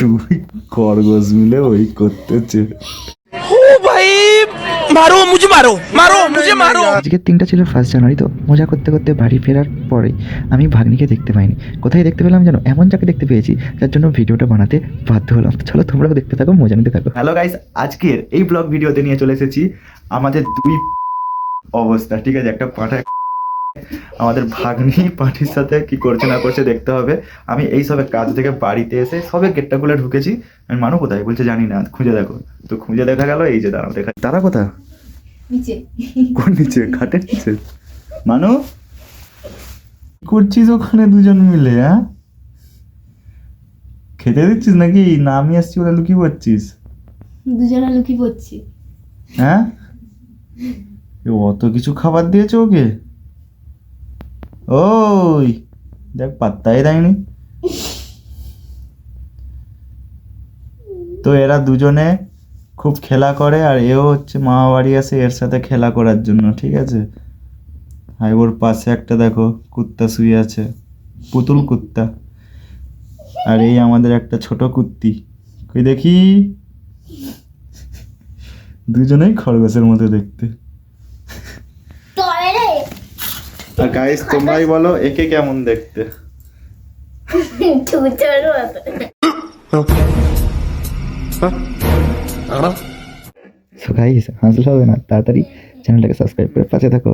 দুই খরগোশ মিলে ওই করতেছে। মারো মুঝে মারো মারো মুঝে মারো। আজকের তিনটা ছিল ফার্স্ট জানুয়ারি তো মজা করতে করতে বাড়ি ফেরার পরে আমি ভাগ্নিকে দেখতে পাইনি। কোথায় দেখতে পেলাম জানো এমন যাকে দেখতে পেয়েছি যার জন্য ভিডিওটা বানাতে বাধ্য হলাম। চলো তোমরাও দেখতে থাকো মজা নিতে থাকো। হ্যালো গাইস আজকের এই ব্লগ ভিডিওতে নিয়ে চলে এসেছি আমাদের দুই অবস্থা। ঠিক আছে একটা পাঠায় আমাদের ভাগ্নি পার্টির সাথে কি করছে না করছে দেখতে হবে। আমি এই সবে কাজ থেকে বাড়িতে এসে সবে গেটটা খুলে ঢুকেছি। আমি মানু কোথায়? বলছে জানি না খুঁজে দেখো। তো খুঁজে দেখা গেল এই যে দাঁড়াও দেখা তারা কোথা নিচে। কোন নিচে? খাটের নিচে? মানু? করছিস ওখানে দুজন মিলে হ্যাঁ খেতে দিচ্ছিস নাকি? না আমি আসছি বলে লুকিয়ে পড়ছিস। দুজনে লুকি পড়ছি। হ্যাঁ? এ অত কিছু খাবার দিয়েছ ওকে? ওই, দেখ পাত্তাই দেয়নি। তো এরা দুজনে খুব খেলা করে আর এও হচ্ছে মামা বাড়ি আসে এর সাথে খেলা করার জন্য, ঠিক আছে? আর ওর পাশে একটা দেখো, কুত্তা শুয়ে আছে, পুতুল কুত্তা। আর এই আমাদের একটা ছোট কুত্তি। কই দেখি? দুজনেই খরগোশের মতো দেখতে। আর গাইস তোমরাই বলো, একে কেমন দেখতে? গাইস হাসলে হবে না, তাড়াতাড়ি চ্যানেলটাকে সাবস্ক্রাইব করে পাশে থাকো।